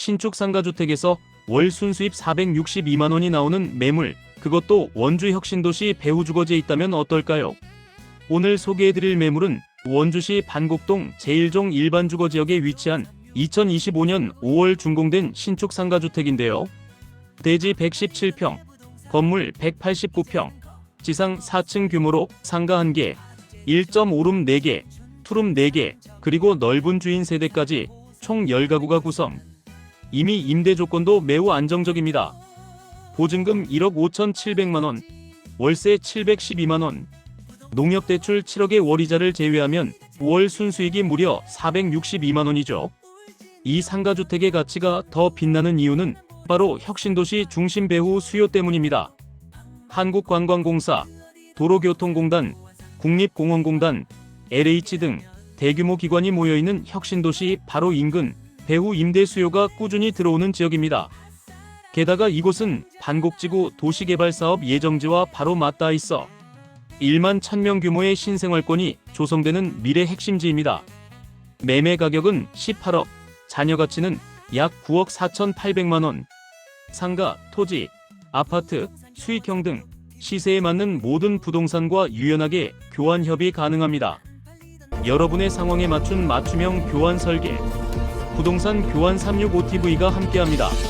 신축 상가주택에서 월 순수입 462만 원이 나오는 매물, 그것도 원주 혁신도시 배후주거지에 있다면 어떨까요? 오늘 소개해드릴 매물은 원주시 반곡동 제1종 일반주거지역에 위치한 2025년 5월 준공된 신축 상가주택인데요. 대지 117평, 건물 189평, 지상 4층 규모로 상가 1개, 1.5룸 4개, 투룸 4개, 그리고 넓은 주인 세대까지 총 10가구가 구성. 이미 임대 조건도 매우 안정적입니다. 보증금 1억 5,700만 원, 월세 712만 원, 농협대출 7억의 월이자를 제외하면 월 순수익이 무려 462만 원이죠. 이 상가주택의 가치가 더 빛나는 이유는 바로 혁신도시 중심 배후 수요 때문입니다. 한국관광공사, 도로교통공단, 국립공원공단, LH 등 대규모 기관이 모여있는 혁신도시 바로 인근 배후 임대 수요가 꾸준히 들어오는 지역입니다. 게다가 이곳은 반곡지구 도시개발사업 예정지와 바로 맞닿아 있어 1만 1000명 규모의 신생활권이 조성되는 미래 핵심지입니다. 매매 가격은 18억, 자녀 가치는 약 9억 4,800만 원. 상가, 토지, 아파트, 수익형 등 시세에 맞는 모든 부동산과 유연하게 교환 협의 가능합니다. 여러분의 상황에 맞춘 맞춤형 교환 설계. 부동산 교환 365TV가 함께합니다.